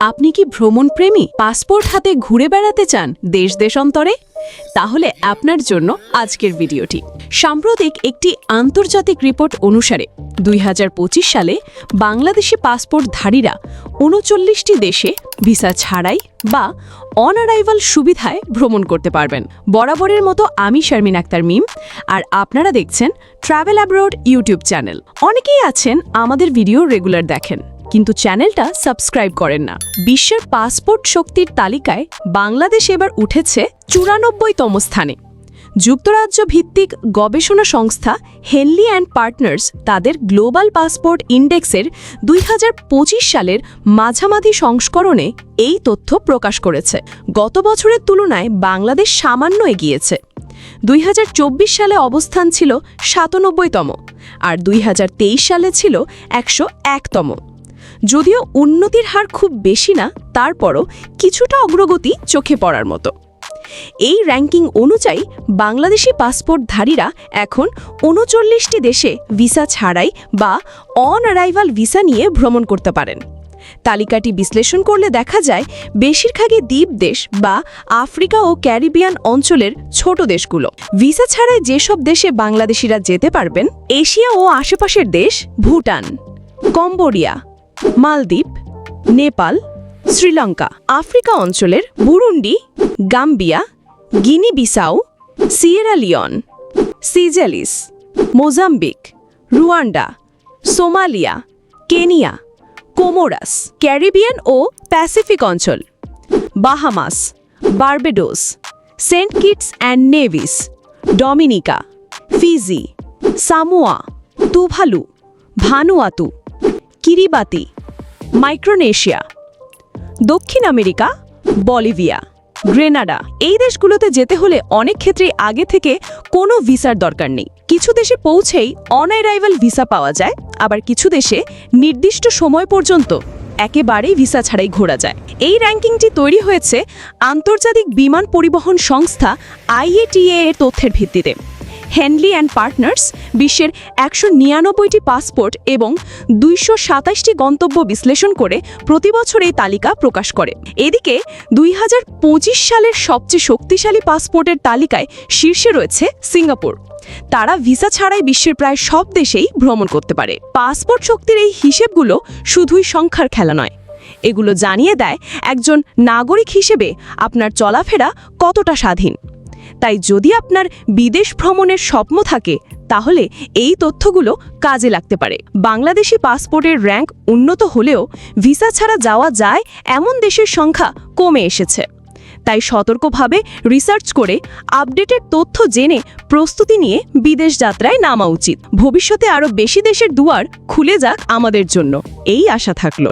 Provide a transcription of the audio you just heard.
আপনি কি ভ্রমণ প্রেমী পাসপোর্ট হাতে ঘুরে বেড়াতে চান দেশ দেশান্তরে? তাহলে আপনার জন্য আজকের ভিডিওটি। সাম্প্রতিক একটি আন্তর্জাতিক রিপোর্ট অনুসারে দুই হাজার পঁচিশ সালে বাংলাদেশি পাসপোর্টধারীরা উনচল্লিশটি দেশে ভিসা ছাড়াই বা অনারাইভাল সুবিধায় ভ্রমণ করতে পারবেন। বরাবরের মতো আমি শারমিন আক্তার মিম, আর আপনারা দেখছেন ট্রাভেল অ্যাব্রোড ইউটিউব চ্যানেল। অনেকেই আছেন আমাদের ভিডিও রেগুলার দেখেন। কিন্তু চ্যানেলটা সাবস্ক্রাইব করেন না। বিশ্বের পাসপোর্ট শক্তির তালিকায় বাংলাদেশ এবার উঠেছে চুরানব্বইতম স্থানে। যুক্তরাজ্য ভিত্তিক গবেষণা সংস্থা হেনলি অ্যান্ড পার্টনার্স তাদের গ্লোবাল পাসপোর্ট ইন্ডেক্সের দুই হাজার পঁচিশ সালের মাঝামাঝি সংস্করণে এই তথ্য প্রকাশ করেছে। গত বছরের তুলনায় বাংলাদেশ সামান্য এগিয়েছে। দুই হাজার চব্বিশ সালে অবস্থান ছিল সাতানব্বইতম আর দুই হাজার তেইশ সালে ছিল একশো একতম। যদিও উন্নতির হার খুব বেশি না, তারপরও কিছুটা অগ্রগতি চোখে পড়ার মতো। এই র্যাঙ্কিং অনুযায়ী বাংলাদেশি পাসপোর্টধারীরা এখন উনচল্লিশটি দেশে ভিসা ছাড়াই বা অন অ্যারাইভাল ভিসা নিয়ে ভ্রমণ করতে পারেন। তালিকাটি বিশ্লেষণ করলে দেখা যায়, বেশিরভাগই দ্বীপ দেশ বা আফ্রিকা ও ক্যারিবিয়ান অঞ্চলের ছোট দেশগুলো। ভিসা ছাড়াই যেসব দেশে বাংলাদেশিরা যেতে পারবেন, এশিয়া ও আশেপাশের দেশ ভুটান, কম্বোডিয়া মালদ্বীপ, নেপাল, শ্রীলঙ্কা, আফ্রিকা অঞ্চলের Burundi, Gambia Guinea Bissau Sierra Leone, Seychelles, Mozambique, Rwanda, Somalia, Kenya, Comoros, Caribbean ও প্যাসিফিক অঞ্চল, Bahamas, Barbados, Saint Kitts and Nevis, Dominica, Fiji, Samoa, Tuvalu, Vanuatu. Kiribati, Micronesia, দক্ষিণ আমেরিকা, বলিভিয়া, গ্রেনাডা। এই দেশগুলোতে যেতে হলে অনেক ক্ষেত্রেই আগে থেকে কোনো ভিসার দরকার নেই। কিছু দেশে পৌঁছেই অন অ্যারাইভাল ভিসা পাওয়া যায়, আবার কিছু দেশে নির্দিষ্ট সময় পর্যন্ত একেবারেই ভিসা ছাড়াই ঘোরা যায়। এই র্যাঙ্কিংটি তৈরি হয়েছে আন্তর্জাতিক বিমান পরিবহন সংস্থা আইএটিএ এর তথ্যের ভিত্তিতে। হেনলি অ্যান্ড পার্টনার্স বিশ্বের একশো নিরানব্বইটি পাসপোর্ট এবং দুইশো সাতাশটি গন্তব্য বিশ্লেষণ করে প্রতি বছর এই তালিকা প্রকাশ করে। এদিকে দুই হাজার পঁচিশ সালের সবচেয়ে শক্তিশালী পাসপোর্টের তালিকায় শীর্ষে রয়েছে সিঙ্গাপুর। তারা ভিসা ছাড়াই বিশ্বের প্রায় সব দেশেই ভ্রমণ করতে পারে। পাসপোর্ট শক্তির এই হিসেবগুলো শুধুই সংখ্যার খেলা নয়। এগুলো জানিয়ে দেয় একজন নাগরিক হিসেবে আপনার চলাফেরা কতটা স্বাধীন। তাই যদি আপনার বিদেশ ভ্রমণের স্বপ্ন থাকে, তাহলে এই তথ্যগুলো কাজে লাগতে পারে। বাংলাদেশি পাসপোর্টের র্যাঙ্ক উন্নত হলেও ভিসা ছাড়া যাওয়া যায় এমন দেশের সংখ্যা কমে এসেছে। তাই সতর্কভাবে রিসার্চ করে আপডেটেড তথ্য জেনে প্রস্তুতি নিয়ে বিদেশ যাত্রায় নামা উচিত। ভবিষ্যতে আরও বেশি দেশের দুয়ার খুলে যাক আমাদের জন্য। এই আশা থাকল।